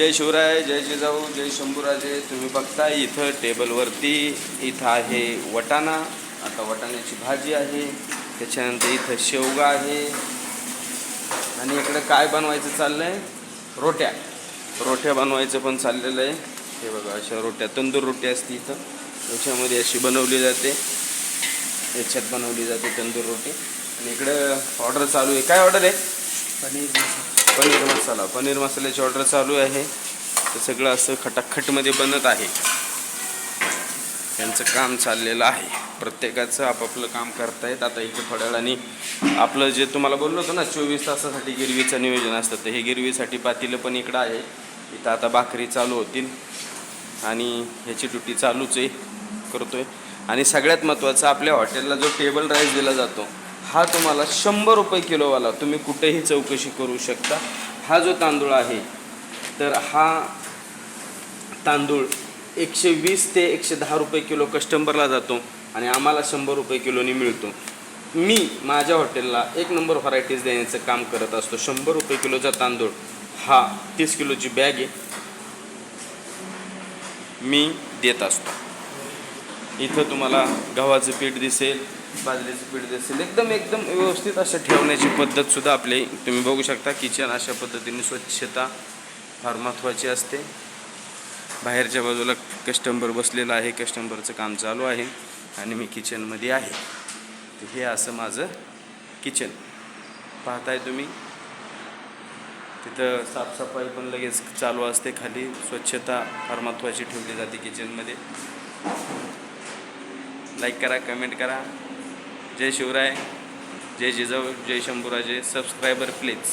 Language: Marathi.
जय शिवराय जय जिजाऊ जय शंभूराजे. तुम्ही बघता इथं टेबलवरती इथं आहे वटाणा. आता वटाण्याची भाजी आहे. त्याच्यानंतर इथं शेवगा आहे. आणि इकडं काय बनवायचं चाललं आहे रोट्या. रोट्या बनवायचं पण चाललेलं आहे. हे बघा अशा रोट्या तंदूर रोटी असते इथं. याच्यामध्ये अशी बनवली जाते. याच्यात बनवली जाते तंदूर रोटी. आणि इकडं ऑर्डर चालू आहे. काय ऑर्डर आहे? पनीर पनीर मसाला. पनीर मसाल्याची ऑर्डर चालू आहे. ते सगळं असं खटाखटमध्ये बनत आहे. त्यांचं काम चाललेलं आहे. प्रत्येकाचं आपापलं काम करतायत. आता इथे थोड्या वेळाने आपलं जे तुम्हाला बोललो होतं ना चोवीस तासासाठी गिरवीचं नियोजन असतं. तर हे गिरवीसाठी पातीलं पण इकडं आहे. इथं आता भाकरी चालू होतील. आणि ह्याची ड्युटी चालूच आहे. करतो आहे आणि सगळ्यात महत्त्वाचं आपल्या हॉटेलला जो टेबल राईस दिला जातो हा तुम्हाला शंभर रुपये किलोवाला तुम्ही कुठेही चौकशी करू शकता. हा जो तांदूळ आहे तर हा तांदूळ एकशे वीस ते एकशे दहा रुपये किलो कस्टमरला जातो आणि आम्हाला शंभर रुपये किलोनी मिळतो. मी माझ्या हॉटेलला एक नंबर व्हरायटीज देण्याचं काम करत असतो. शंभर रुपये किलोचा तांदूळ हा तीस किलोची बॅग आहे. मी देत असतो. इथं तुम्हाला गव्हाचं पीठ दिसेल बाजरीचं पीठ दिसेल. एकदम एकदम व्यवस्थित असं ठेवण्याची पद्धतसुद्धा आपली तुम्ही बघू शकता. किचन अशा पद्धतीने स्वच्छता फार महत्त्वाची असते. बाहेरच्या बाजूला कस्टंबर बसलेला आहे कस्टंबरचं काम चालू आहे आणि मी किचनमध्ये आहे. तर हे असं माझं किचन पाहताय तुम्ही. तिथं साफसफाई पण लगेच चालू असते खाली. स्वच्छता फार महत्त्वाची ठेवली जाते किचनमध्ये लाईक करा कमेंट करा। जय शिवराय जय जिजाऊ जय शंभूराजे सबस्क्रायबर प्लीज।